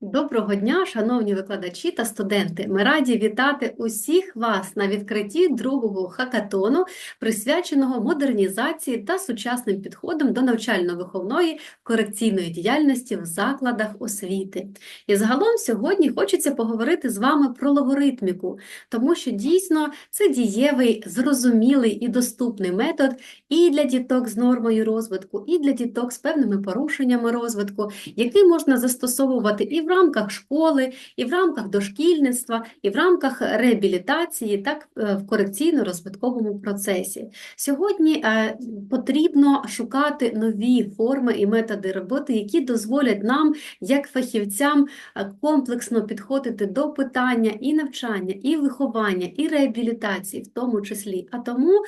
Доброго дня, шановні викладачі та студенти! Ми раді вітати усіх вас на відкритті другого хакатону, присвяченого модернізації та сучасним підходам до навчально-виховної корекційної діяльності в закладах освіти. І загалом сьогодні хочеться поговорити з вами про логоритміку, тому що дійсно це дієвий, зрозумілий і доступний метод і для діток з нормою розвитку, і для діток з певними порушеннями розвитку, який можна застосовувати і в рамках школи, і в рамках дошкільництва, і в рамках реабілітації, так е, в корекційно-розвитковому процесі. Сьогодні е, потрібно шукати нові форми і методи роботи, які дозволять нам, як фахівцям, е, комплексно підходити до питання і навчання, і виховання, і реабілітації, в тому числі. А тому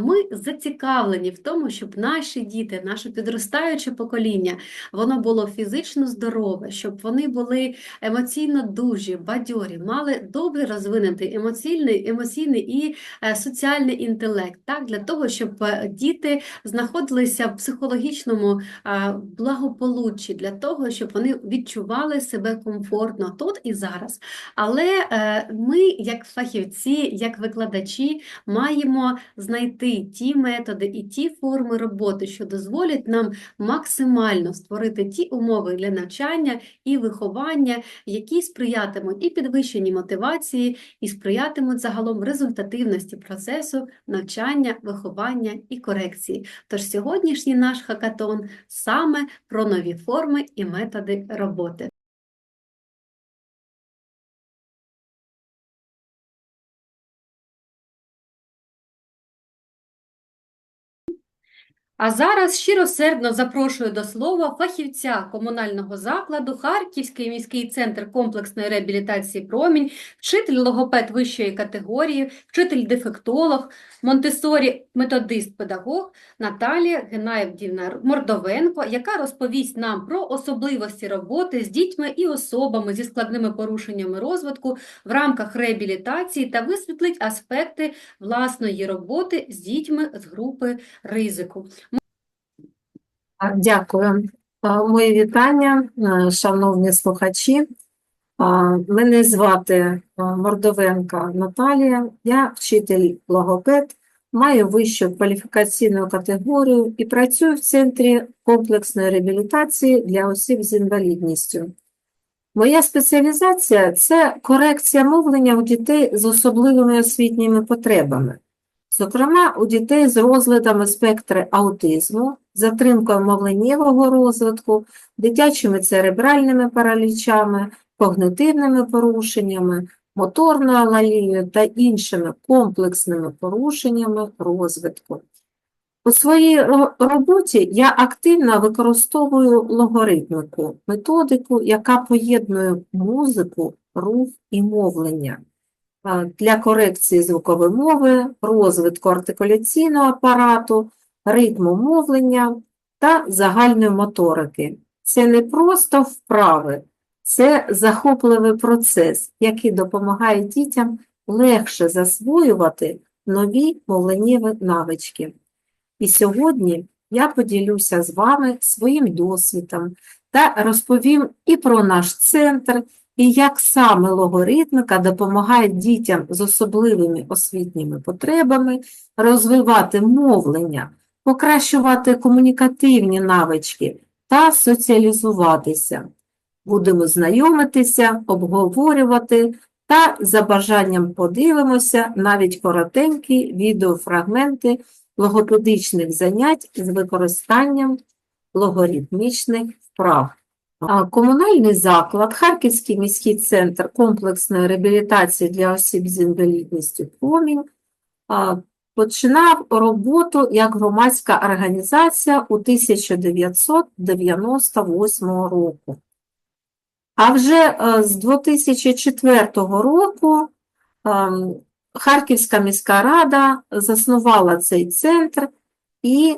ми зацікавлені в тому, щоб наші діти, наше підростаюче покоління, воно було фізично здорове, щоб вони були емоційно дужі, бадьорі, мали добре розвинутий емоційний, емоційний і е, соціальний інтелект, так, для того, щоб е, діти знаходилися в психологічному е, благополуччі, для того, щоб вони відчували себе комфортно тут і зараз. Але ми, як фахівці, як викладачі, маємо знайти ті методи і ті форми роботи, що дозволять нам максимально створити ті умови для навчання і виховання, які сприятимуть і підвищенні мотивації, і сприятимуть загалом результативності процесу навчання, виховання і корекції. Тож сьогоднішній наш хакатон саме про нові форми і методи роботи. А зараз щиросердно запрошую до слова фахівця комунального закладу Харківський міський центр комплексної реабілітації промінь, вчитель логопед вищої категорії, вчитель-дефектолог, Монтесорі, методист-педагог Наталія Генаєвдівна Мордовенко, яка розповість нам про особливості роботи з дітьми і особами зі складними порушеннями розвитку в рамках реабілітації та висвітлить аспекти власної роботи з дітьми з групи ризику. Дякую. Мої вітання, шановні слухачі. Мене звати Мордовенка Наталія, я вчитель логопед, маю вищу кваліфікаційну категорію і працюю в Центрі комплексної реабілітації для осіб з інвалідністю. Моя спеціалізація це корекція мовлення у дітей з особливими освітніми потребами. Зокрема, у дітей з розладами спектра аутизму, затримкою мовленнєвого розвитку, дитячими церебральними паралічами, когнитивними порушеннями, моторною алалією та іншими комплексними порушеннями розвитку. У своїй роботі я активно використовую логоритмику, методику, яка поєднує музику, рух і мовлення для корекції звукової мови, розвитку артикуляційного апарату, ритму мовлення та загальної моторики. Це не просто вправи, це захопливий процес, який допомагає дітям легше засвоювати нові мовленнєві навички. І сьогодні я поділюся з вами своїм досвідом та розповім і про наш центр, і як саме логоритмика допомагає дітям з особливими освітніми потребами розвивати мовлення, покращувати комунікативні навички та соціалізуватися. Будемо знайомитися, обговорювати та за бажанням подивимося навіть коротенькі відеофрагменти логопедичних занять з використанням логоритмічних вправ. Комунальний заклад, Харківський міський центр комплексної реабілітації для осіб з інвалідністю «Помінь» починав роботу як громадська організація у 1998 року. А вже е, з 2004 року ем, Харківська міська рада заснувала цей центр і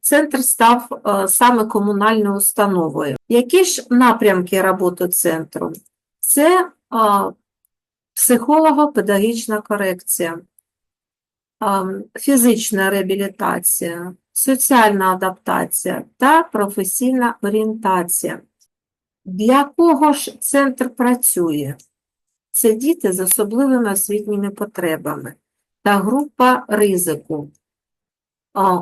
центр став саме комунальною установою. Які ж напрямки роботи центру? Це психолого-педагогічна корекція, фізична реабілітація, соціальна адаптація та професійна орієнтація. Для кого ж центр працює? Це діти з особливими освітніми потребами та група ризику.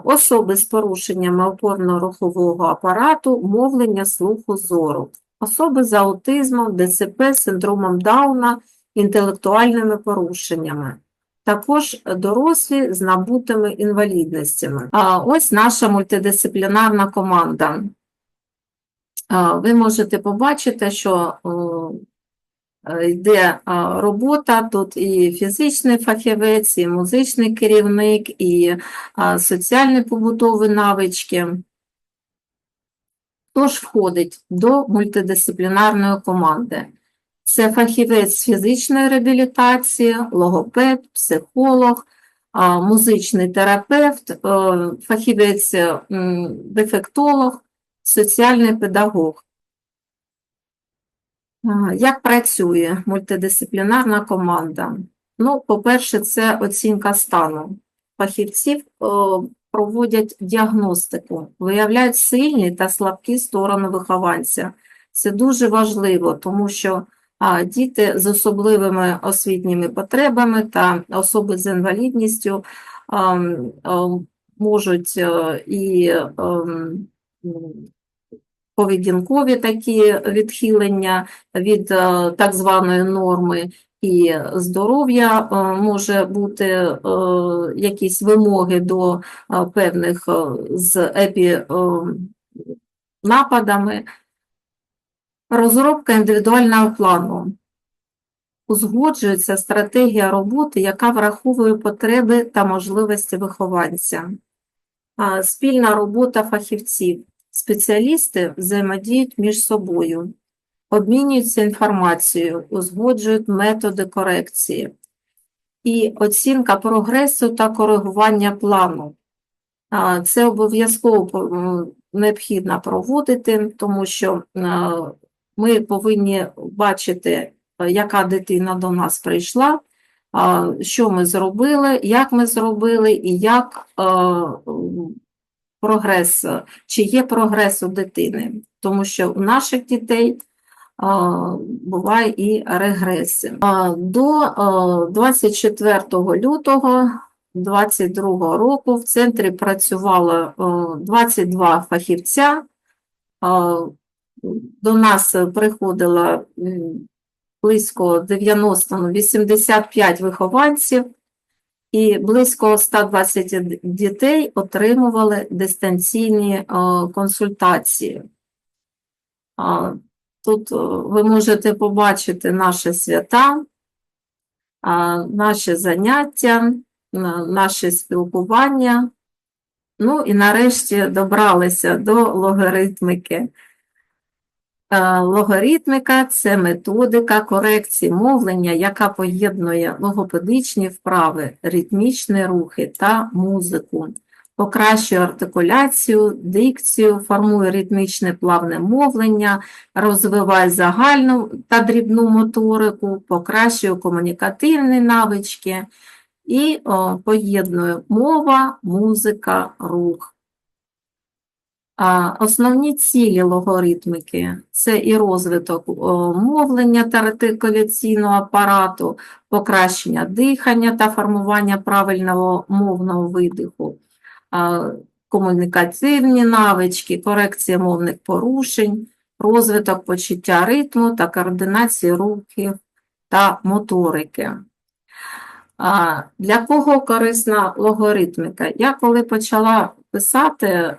Особи з порушеннями опорно-рухового апарату, мовлення, слуху, зору. Особи з аутизмом, ДЦП, синдромом Дауна, інтелектуальними порушеннями. Також дорослі з набутими інвалідностями. А ось наша мультидисциплінарна команда. Ви можете побачити, що йде робота, тут і фізичний фахівець, і музичний керівник, і соціальні побутові навички. Хто ж входить до мультидисциплінарної команди? Це фахівець з фізичної реабілітації, логопед, психолог, музичний терапевт, е, фахівець дефектолог, соціальний педагог. А, Як працює мультидисциплінарна команда? Ну, по-перше, це оцінка стану. Фахівців е, проводять діагностику, виявляють сильні та слабкі сторони вихованця. Це дуже важливо, тому що а, діти з особливими освітніми потребами та особи з інвалідністю а, а, можуть е, і ем, м, поведінкові такі відхилення від е, так званої норми, і здоров'я е, може бути е, якісь вимоги до певних з епінападами. Розробка індивідуального плану. Узгоджується стратегія роботи, яка враховує потреби та можливості вихованця. Спільна робота фахівців. Спеціалісти взаємодіють між собою, обмінюються інформацією, узгоджують методи корекції. І оцінка прогресу та коригування плану. Це обов'язково необхідно проводити, тому що ми повинні бачити, яка дитина до нас прийшла, що ми зробили, як ми зробили і як прогрес, е, чи є прогрес у дитини. Тому що у наших дітей буває і регреси. До е, 24 лютого 2022 року в центрі працювало е, 22 фахівця. А, До нас приходило близько 90, ну, 85 вихованців, і близько 120 дітей отримували дистанційні е, консультації. Тут е, ви можете побачити наші свята, наші заняття, на- наше спілкування. Ну і нарешті добралися до логаритмики. Логаритмика це методика корекції мовлення, яка поєднує логопедичні вправи, ритмічні рухи та музику, покращує артикуляцію, дикцію, формує ритмічне плавне мовлення, розвиває загальну та дрібну моторику, покращує комунікативні навички і поєднує мова, музика, рух. Основні цілі логаритмики – це і розвиток мовлення та артикуляційного апарату, покращення дихання та формування правильного мовного видиху, комунікативні навички, корекція мовних порушень, розвиток почуття ритму та координації рухів та моторики. Для кого корисна логаритміка? Я коли почала писати, е,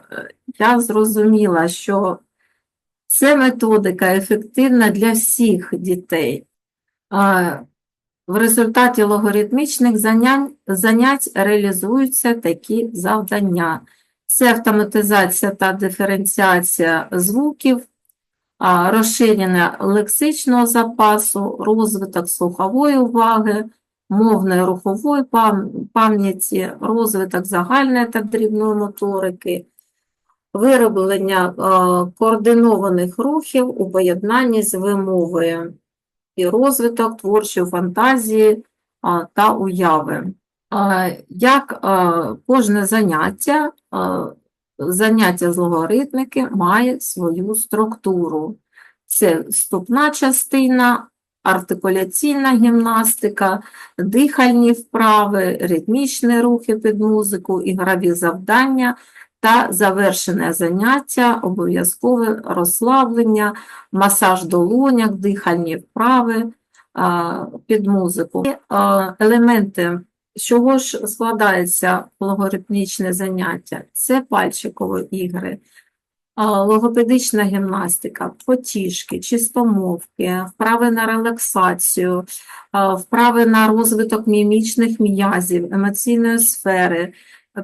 я зрозуміла, що це методика ефективна для всіх дітей. В результаті логаритмічних занять, занять реалізуються такі завдання. Це автоматизація та диференціація звуків, розширення лексичного запасу, розвиток слухової уваги, мовної рухової пам'яті, розвиток загальної та дрібної моторики, вироблення е, координованих рухів у поєднанні з вимовою і розвиток творчої фантазії та уяви. Як е, кожне заняття, е, заняття з логаритмики має свою структуру. Це вступна частина, артикуляційна гімнастика, дихальні вправи, ритмічні рухи під музику, ігрові завдання та завершене заняття, обов'язкове розслаблення, масаж долоняк, дихальні вправи під музику. Елементи, з чого ж складається логоритмічне заняття? Це пальчикові ігри, логопедична гімнастика, потішки, чистомовки, вправи на релаксацію, вправи на розвиток мімічних м'язів, емоційної сфери,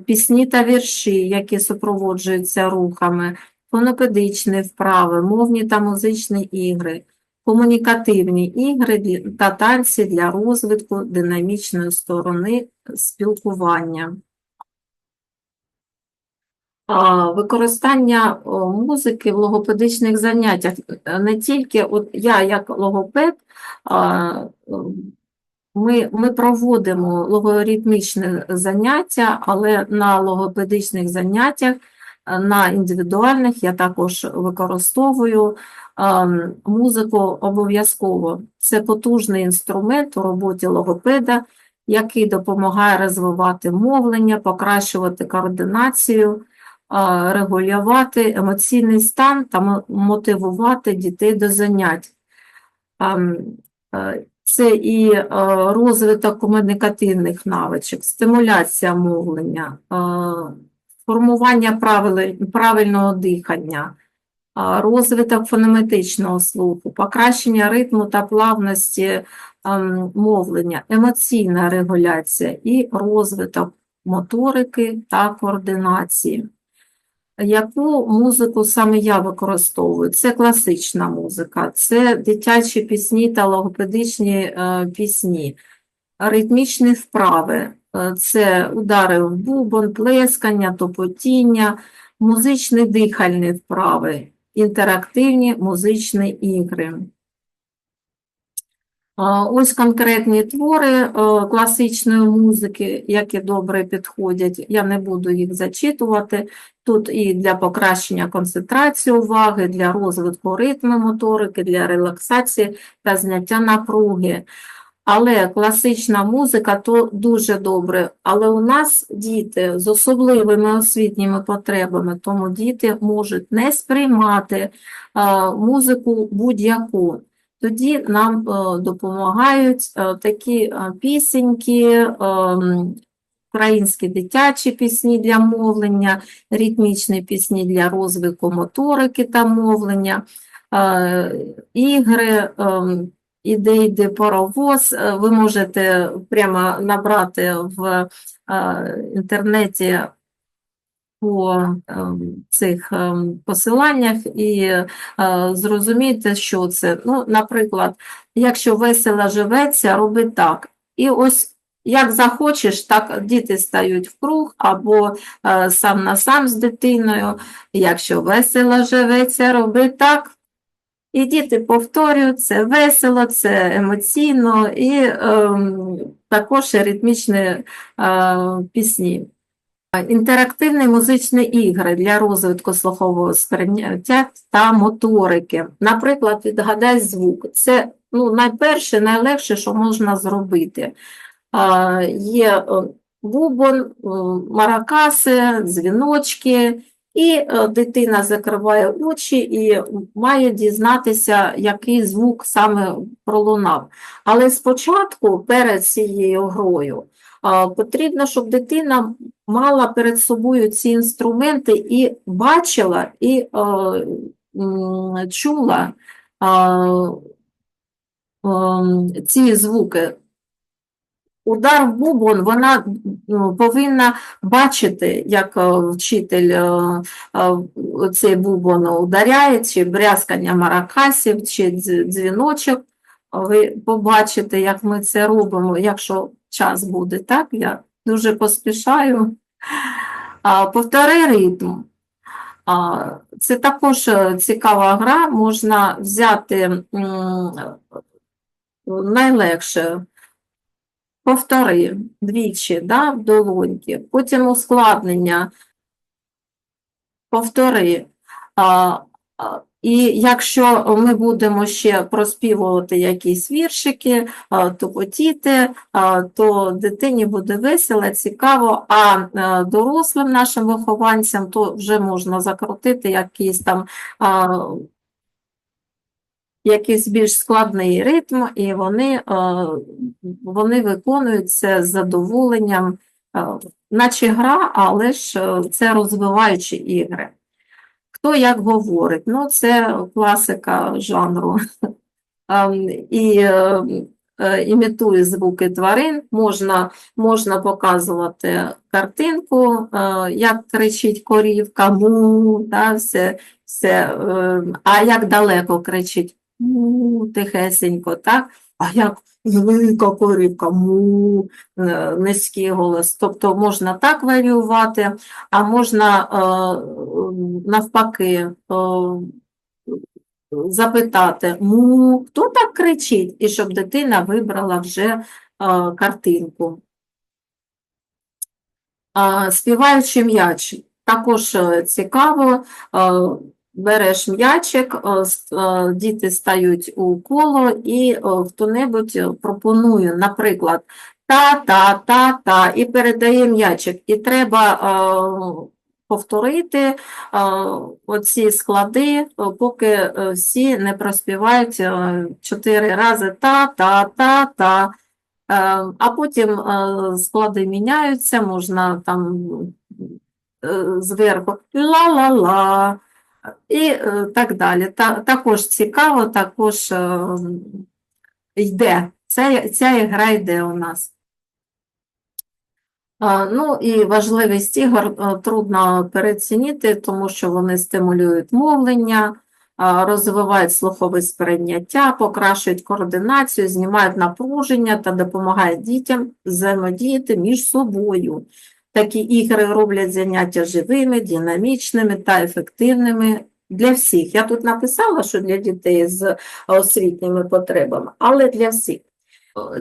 пісні та вірші, які супроводжуються рухами, фонопедичні вправи, мовні та музичні ігри, комунікативні ігри та танці для розвитку динамічної сторони спілкування. Використання музики в логопедичних заняттях не тільки от я як логопед, ми, ми проводимо логоритмічне заняття, але на логопедичних заняттях, на індивідуальних я також використовую музику обов'язково. Це потужний інструмент у роботі логопеда, який допомагає розвивати мовлення, покращувати координацію, регулювати емоційний стан та мотивувати дітей до занять. Е, Це і е, розвиток комунікативних навичок, стимуляція мовлення, е, формування правильного дихання, розвиток фонематичного слуху, покращення ритму та плавності ем, мовлення, емоційна регуляція і розвиток моторики та координації. Яку музику саме я використовую? Це класична музика, це дитячі пісні та логопедичні е, пісні, ритмічні вправи, е, це удари в бубон, плескання, топотіння, музичні дихальні вправи, інтерактивні музичні ігри. Ось конкретні твори е, класичної музики, які добре підходять. Я не буду їх зачитувати. Тут і для покращення концентрації уваги, для розвитку ритму моторики, для релаксації та зняття напруги. Але класична музика то дуже добре. Але у нас діти з особливими освітніми потребами, тому діти можуть не сприймати музику будь-яку. Тоді нам е, допомагають е, такі е, пісеньки, українські дитячі пісні для мовлення, ритмічні пісні для розвитку моторики та мовлення, ігри, іде йде паровоз. Ви можете прямо набрати в інтернеті по ем, цих ем, посиланнях і е, зрозуміти, що це. Ну, наприклад, якщо весело живеться, роби так. І ось як захочеш, так діти стають в круг або е, сам на сам з дитиною. Якщо весело живеться, роби так. І діти повторюють, це весело, це емоційно і ем, також ритмічні е, пісні. Інтерактивні музичні ігри для розвитку слухового сприйняття та моторики. Наприклад, відгадай звук. Це ну, найперше, найлегше, що можна зробити. А, Є е, бубон, е, маракаси, дзвіночки, і е, дитина закриває очі і має дізнатися, який звук саме пролунав. Але спочатку, перед цією грою, потрібно, щоб дитина мала перед собою ці інструменти і бачила, і е, чула е, ем, ці звуки. Удар в бубон, вона ну, повинна бачити, як е, вчитель е, е, цей бубон ударяє, чи брязкання маракасів, чи дзвіночок. Ви побачите, як ми це робимо, якщо час буде, так? Я дуже поспішаю. Повтори ритм. Це також е, цікава гра, можна взяти найлегше. Повтори двічі, да, в долоньки, потім ускладнення. Повтори. І якщо ми будемо ще проспівувати якісь віршики, тупотіти, то дитині буде весело, цікаво, а е, дорослим нашим вихованцям то вже можна закрутити якийсь там якийсь більш складний ритм, і вони, е, вони виконують це з задоволенням, е, наче гра, але ж це розвиваючі ігри. Хто як говорить? Ну, це класика жанру. І е, е, імітує звуки тварин, можна, можна показувати картинку, е, як кричить корівка, му, да, все, все, а як далеко кричить му, тихесенько, так? А як велика корівка, му, е, низький голос. Тобто можна так варіювати, а можна е, навпаки е, запитати, му, хто так кричить, і щоб дитина вибрала вже картинку. Співаючи м'яч, також цікаво, береш м'ячик, е, е, діти стають у коло і е, хто-небудь пропонує, наприклад, та-та-та-та, і передає м'ячик. І треба повторити оці склади, поки всі не проспівають чотири рази та-та-та-та. А потім склади міняються, можна там зверху ла-ла-ла і е, так далі. Та, також цікаво, також е, йде. Ця, ця ігра йде у нас. Ну і важливість ігор е, трудно переоцінити, тому що вони стимулюють мовлення, розвивають слухове сприйняття, покращують координацію, знімають напруження та допомагають дітям взаємодіяти між собою. Такі ігри роблять заняття живими, динамічними та ефективними для всіх. Я тут написала, що для дітей з освітніми потребами, але для всіх.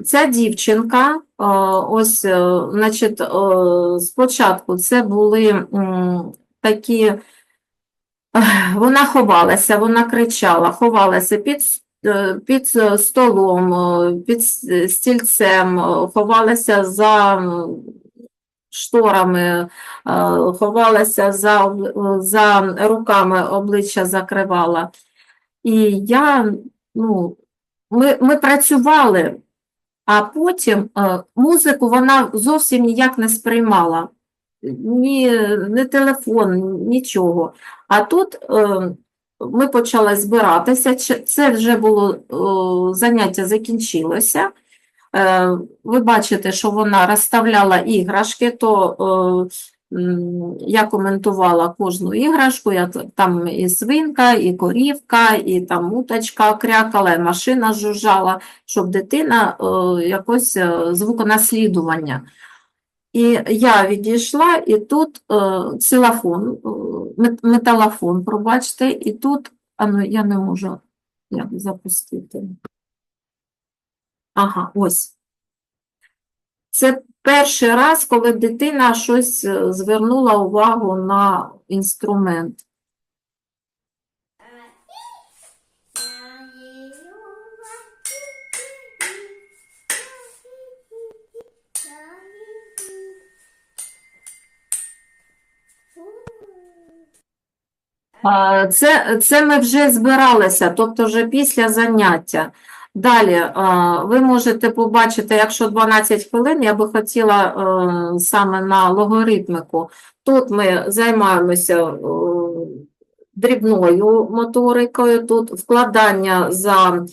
Ця дівчинка, ось, е, значить, спочатку це були такі, вона ховалася, вона кричала, ховалася під, е, під столом, під стільцем, ховалася за шторами, е, ховалася за, за руками, обличчя закривала. І я, ну, ми, ми працювали. А потім е, музику вона зовсім ніяк не сприймала. Ні, не телефон, нічого. А тут е, ми почали збиратися. Це вже було заняття закінчилося. Е, Ви бачите, що вона розставляла іграшки, то е, я коментувала кожну іграшку, я там і свинка, і корівка, і там уточка крякала, і машина жужжала, щоб дитина е, якось звуконаслідування. І я відійшла, і тут ксилофон, металофон, пробачте, і тут, а ну, я не можу як запустити. Ага, ось. Це перший раз, коли дитина щось е, звернула увагу на інструмент. Це, це ми вже збиралися, тобто вже після заняття. Далі ви можете побачити, якщо 12 хвилин, я би хотіла е, саме на логаритміку. Тут ми займаємося е, дрібною моторикою, тут вкладання за,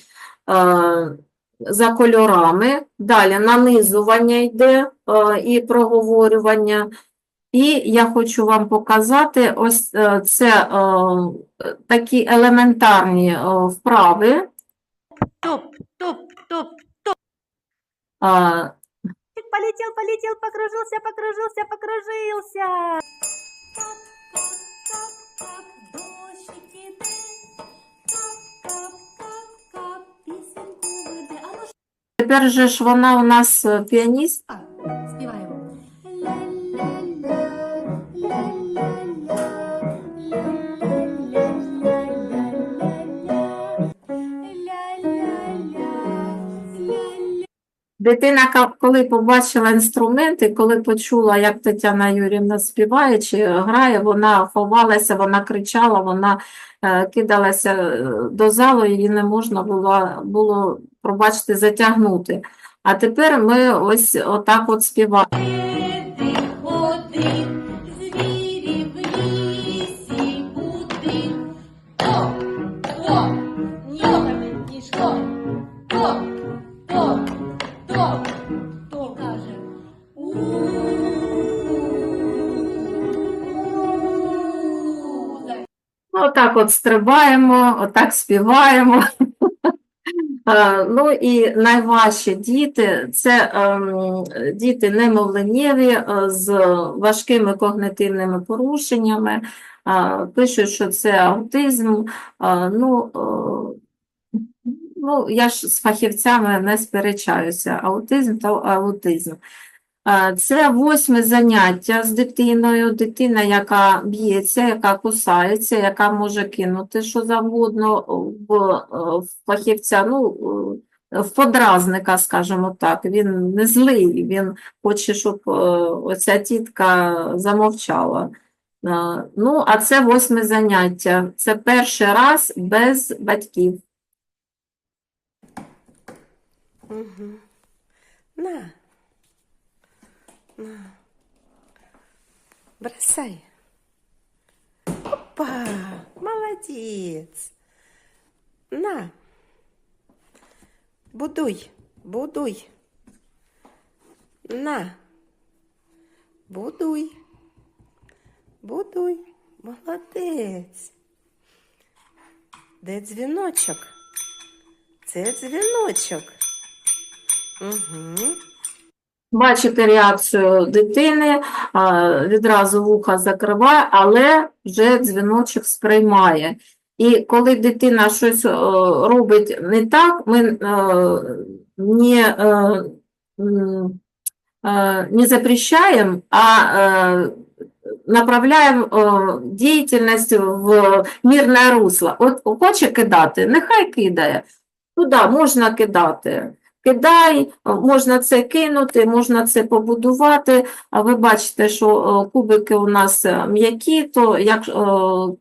е, за кольорами, далі нанизування йде е, і проговорювання. І я хочу вам показати ось е, це е, такі елементарні е, вправи. Топ, топ, топ. А, Полетел, полетел, покружился, покружился, покружился. Дощик іде, кап, кап, кап, кап, пісеньку веде. А ну Тепер же ж вона у нас е, піаніст. Дитина, коли побачила інструменти, коли почула, як Тетяна Юрівна співає чи грає, вона ховалася, вона кричала, вона е, кидалася е, до залу, її не можна було, було, пробачте, затягнути. А тепер ми ось отак от співаємо. Отак от стрибаємо, отак співаємо. Е, Ну і найважчі діти це ем, діти немовленєві е, з важкими когнитивними порушеннями. Е, Пишуть, що це аутизм. Ну, ну, я ж з фахівцями не сперечаюся. Аутизм та аутизм. Е, Це восьме заняття з дитиною. Дитина, яка б'ється, яка кусається, яка може кинути що завгодно в, е, в фахівця, ну, е, в подразника, скажімо так. Він не злий, він хоче, щоб оця тітка замовчала. Ну, а це восьме заняття. Це перший раз без батьків. Угу. На. Бросай. Опа, молодец. На. Будуй, будуй. На. Будуй. Будуй. Молодець. Де дзвіночок? Це дзвіночок. Угу. Бачите реакцію дитини, відразу вуха закриває, але вже дзвіночок сприймає. І коли дитина щось робить не так, ми е, не, е, е, не запрещаємо, а направляємо діяльність в мирне русло. От хоче кидати, нехай кидає. Туди можна кидати. Кидай, можна це кинути, можна це побудувати. А ви бачите, що кубики у нас е, м'які, то як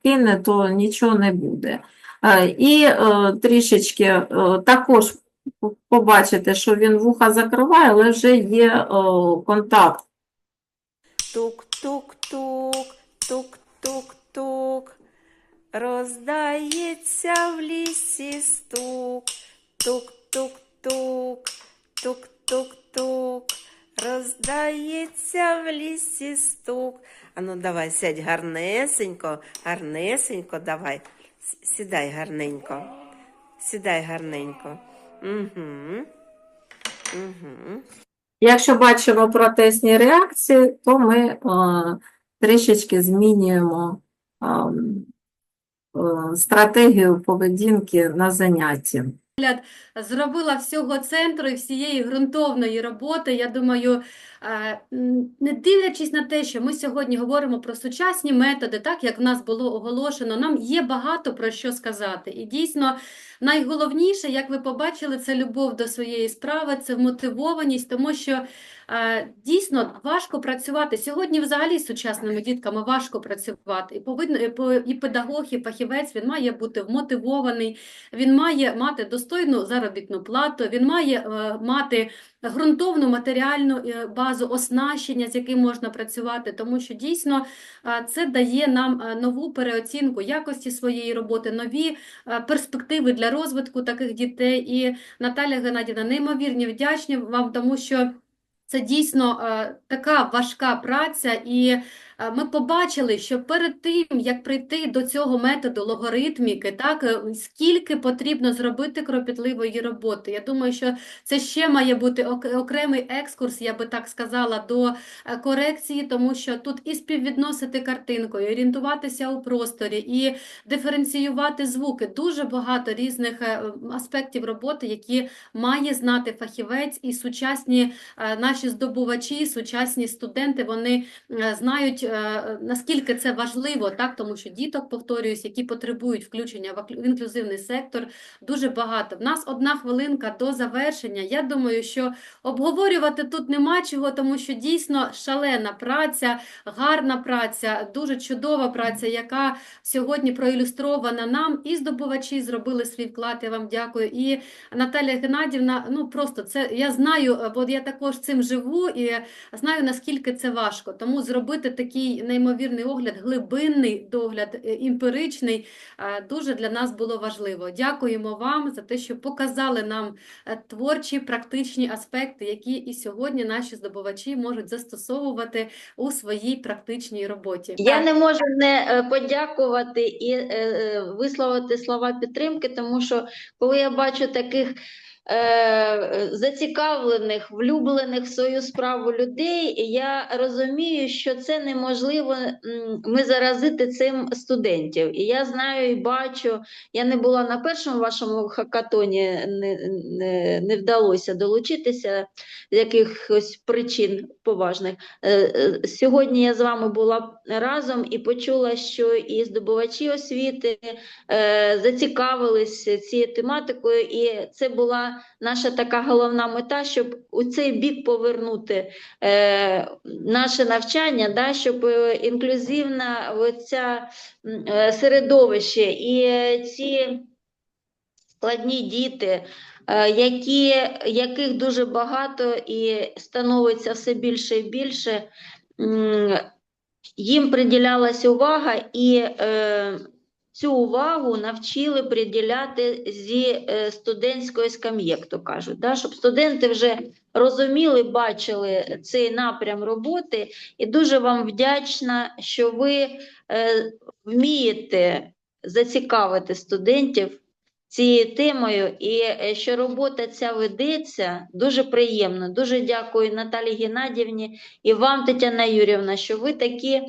кине, то нічого не буде. Е, І е, трішечки також побачите, що він вуха закриває, але вже є контакт. Тук-тук-тук, тук-тук-тук, роздається в лісі стук, тук-тук-тук, тук-тук-тук, роздається в лісі стук. Ану, давай, сядь гарнесенько, гарнесенько, давай. Сідай гарненько, сідай гарненько. Угу. Угу. Якщо бачимо протестні реакції, то ми е, трішечки змінюємо ем, е, стратегію поведінки на занятті. Зробила всього центру і всієї ґрунтовної роботи. Я думаю, е, не дивлячись на те, що ми сьогодні говоримо про сучасні методи, так як в нас було оголошено, нам є багато про що сказати. І дійсно, найголовніше, як ви побачили, це любов до своєї справи, це вмотивованість, тому що дійсно важко працювати. Сьогодні взагалі з сучасними дітками важко працювати. І повинно і педагог, і фахівець він має бути вмотивований, він має мати достойну заробітну плату, він має е, мати ґрунтовну матеріальну е, базу оснащення, з яким можна працювати, тому що дійсно е, це дає нам е, нову переоцінку якості своєї роботи, нові е, перспективи для розвитку таких дітей. І Наталя Геннадівна, неймовірні вдячні вам, тому що це дійсно е, така важка праця, і ми побачили, що перед тим, як прийти до цього методу логаритміки, так, е, скільки потрібно зробити кропітливої роботи. Я думаю, що це ще має бути окремий екскурс, я би так сказала, до е, корекції, тому що тут і співвідносити картинкою, і орієнтуватися у просторі, і диференціювати звуки. Дуже багато різних е, аспектів роботи, які має знати фахівець, і сучасні е, наші здобувачі, сучасні студенти, вони е, знають е, наскільки це важливо, так, тому що діток, повторююсь, які потребують включення в інклюзивний сектор, дуже багато. В нас одна хвилинка до завершення. Я думаю, що обговорювати тут нема чого, тому що дійсно шалена праця, гарна праця, дуже чудова праця, яка сьогодні проілюстрована нам. І здобувачі зробили свій вклад. Я вам дякую. І Наталія Геннадівна, ну просто це я знаю, е, бо я також цим живу і знаю, наскільки це важко. Тому зробити такий неймовірний огляд, глибинний догляд, е, емпіричний, е, дуже для нас було важливо. Дякуємо вам за те, що показали нам е, творчі, практичні аспекти, які і сьогодні наші здобувачі можуть застосовувати у своїй практичній роботі. Я не можу не подякувати і висловити слова підтримки, тому що коли я бачу таких е, зацікавлених, влюблених в свою справу людей, я розумію, що це неможливо ми заразити цим студентів. І я знаю і бачу, я не була на першому вашому хакатоні, не, не, не вдалося долучитися з якихось причин поважних. Е, е, Сьогодні я з вами була разом і почула, що і здобувачі освіти е, зацікавились цією тематикою, і це була наша така головна мета, щоб у цей бік повернути е, наше навчання, да, щоб е, інклюзивна оця е, середовище і ці складні діти, е, які, яких дуже багато і становиться все більше і більше, їм приділялася увага, і е, цю увагу навчили приділяти зі е, студентської скам'ї, як то кажуть, да? щоб студенти вже розуміли, бачили цей напрям роботи, і дуже вам вдячна, що ви е, вмієте зацікавити студентів цією темою, і е, що робота ця ведеться, дуже приємно. Дуже дякую Наталі Геннадівні і вам, Тетяна Юрівна, що ви такі,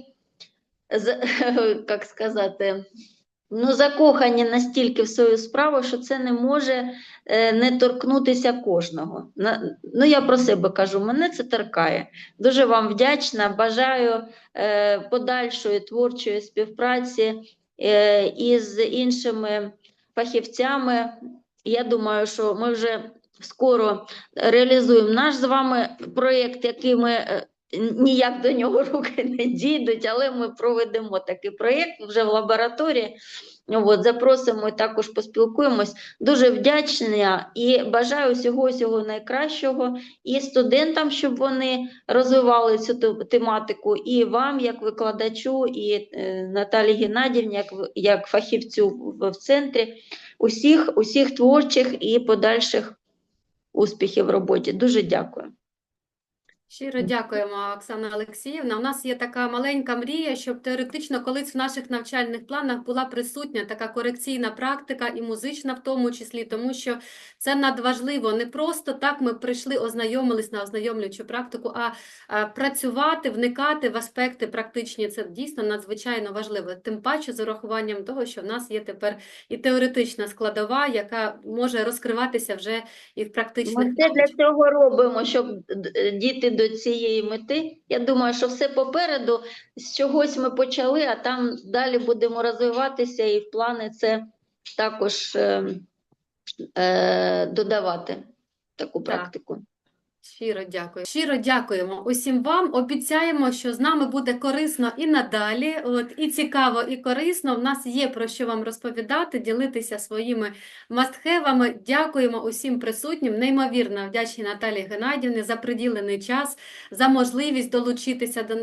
як сказати, ну, закохані настільки в свою справу, що це не може е, не торкнутися кожного. На- Ну, я про себе кажу, мене це торкає. Дуже вам вдячна. Бажаю е, подальшої творчої співпраці е, із іншими фахівцями. Я думаю, що ми вже скоро реалізуємо наш з вами проєкт, який ми е, ніяк до нього руки не дійдуть, але ми проведемо такий проєкт вже в лабораторії. От, запросимо і також поспілкуємось. Дуже вдячна і бажаю всього всього найкращого і студентам, щоб вони розвивали цю тематику, і вам, як викладачу, і е, Наталі Геннадівні, як, як фахівцю в центрі, усіх, усіх творчих і подальших успіхів в роботі. Дуже дякую. Щиро дякуємо, Оксана Олексіївна. У нас є така маленька мрія, щоб теоретично колись в наших навчальних планах була присутня така корекційна практика і музична в тому числі, тому що це надважливо. Не просто так ми прийшли, ознайомились на ознайомлюючу практику, а, працювати, вникати в аспекти практичні. Це дійсно надзвичайно важливо. Тим паче з урахуванням того, що в нас є тепер і теоретична складова, яка може розкриватися вже і в практичних Ми все для цього робимо, щоб діти до цієї мети. Я думаю, що все попереду з чогось ми почали, а там далі будемо розвиватися і в плани це також е, е, додавати таку Так. практику. Щиро дякую. Щиро дякуємо усім вам. Обіцяємо, що з нами буде корисно і надалі. От і цікаво, і корисно. В нас є про що вам розповідати, ділитися своїми мастхевами. Дякуємо усім присутнім. Неймовірно вдячні Наталії Геннадівні за приділений час, за можливість долучитися до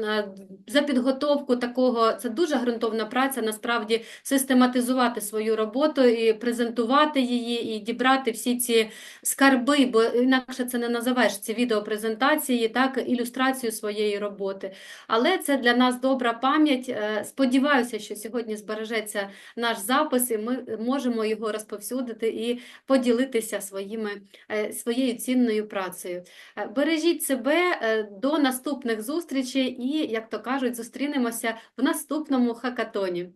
за підготовку такого. Це дуже ґрунтовна праця. Насправді систематизувати свою роботу і презентувати її, і дібрати всі ці скарби, бо інакше це не називаєш ці відеопрезентації, так, ілюстрацію своєї роботи. Але це для нас добра пам'ять. Е, Сподіваюся, що сьогодні збережеться наш запис, і ми можемо його розповсюдити і поділитися своїми, е, своєю цінною працею. Е, Бережіть себе до наступних зустрічей і, як то кажуть, зустрінемося в наступному хакатоні.